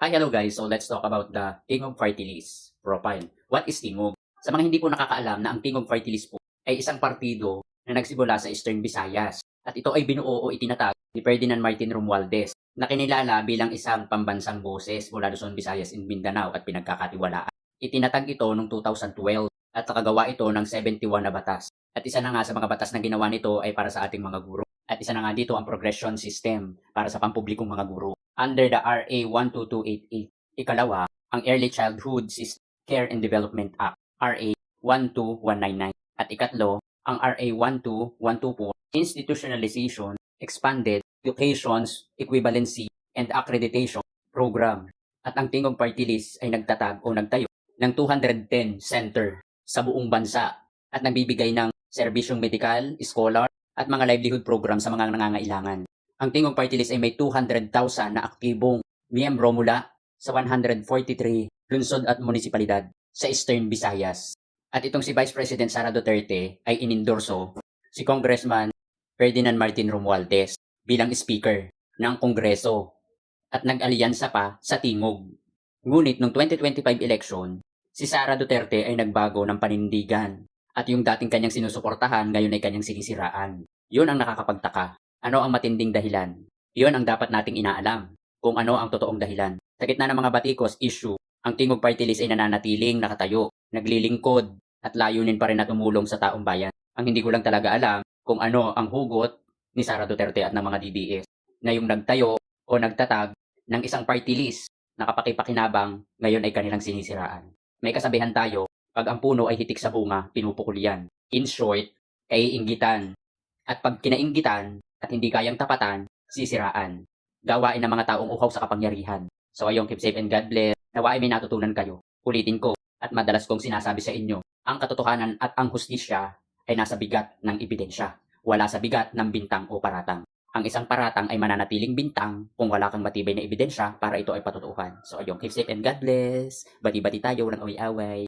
Hi, hello guys. So let's talk about the Tingog Party List profile. What is Tingog? Sa mga hindi po nakakaalam na ang Tingog Party List po ay isang partido na nagsimula sa Eastern Visayas. At ito ay binuo o itinatag ni Ferdinand Martin Romualdez na kinilala bilang isang pambansang boses mula Luzon, Visayas, in Mindanao at pinagkakatiwalaan. Itinatag ito noong 2012 at nakagawa ito ng 71 na batas. At isa na nga sa mga batas na ginawa nito ay para sa ating mga guro. At isa na nga dito ang progression system para sa pampublikong mga guro. Under the RA 12288. Ikalawa, ang Early Childhood System Care and Development Act, RA 12199. At ikatlo, ang RA 12124, Institutionalization, Expanded Education's Equivalency and Accreditation Program. At ang Tingog Party List ay nagtatag o nagtayo ng 210 center sa buong bansa at nagbibigay ng serbisyong medikal, scholar, at mga livelihood program sa mga nangangailangan. Ang Tingog Party List ay may 200,000 na aktibong miyembro mula sa 143 lungsod at munisipalidad sa Eastern Visayas. At itong si Vice President Sara Duterte ay inindorso si Congressman Ferdinand Martin Romualdez bilang Speaker ng Kongreso at nag-alyansa pa sa Tingog. Ngunit noong 2025 election, si Sara Duterte ay nagbago ng panindigan at yung dating kanyang sinusuportahan ngayon ay kanyang sinisiraan. Yun ang nakakapagtaka. Ano ang matinding dahilan? Yun ang dapat nating inaalam kung ano ang totoong dahilan. Sa gitna ng mga batikos issue, ang Tingog Party List ay nananatiling nakatayo, naglilingkod, at layunin pa rin na tumulong sa taong bayan. Ang hindi ko lang talaga alam kung ano ang hugot ni Sara Duterte at ng mga DDS na yung nagtayo o nagtatag ng isang party list na kapakipakinabang ngayon ay kanilang sinisiraan. May kasabihan tayo, pag ang puno ay hitik sa bunga, pinupukul yan. In short, kaiinggitan. At pag kinainggitan at hindi kayang tapatan, sisiraan. Gawain ng mga taong uhaw sa kapangyarihan. So ayong keep safe and God bless. Nawa ay may natutunan kayo. Ulitin ko at madalas kong sinasabi sa inyo, ang katotohanan at ang hustisya ay nasa bigat ng ebidensya. Wala sa bigat ng bintang o paratang. Ang isang paratang ay mananatiling bintang kung wala kang matibay na ebidensya para ito ay patutuhan. So ayong keep safe and God bless. Bati-bati tayo ng away-away.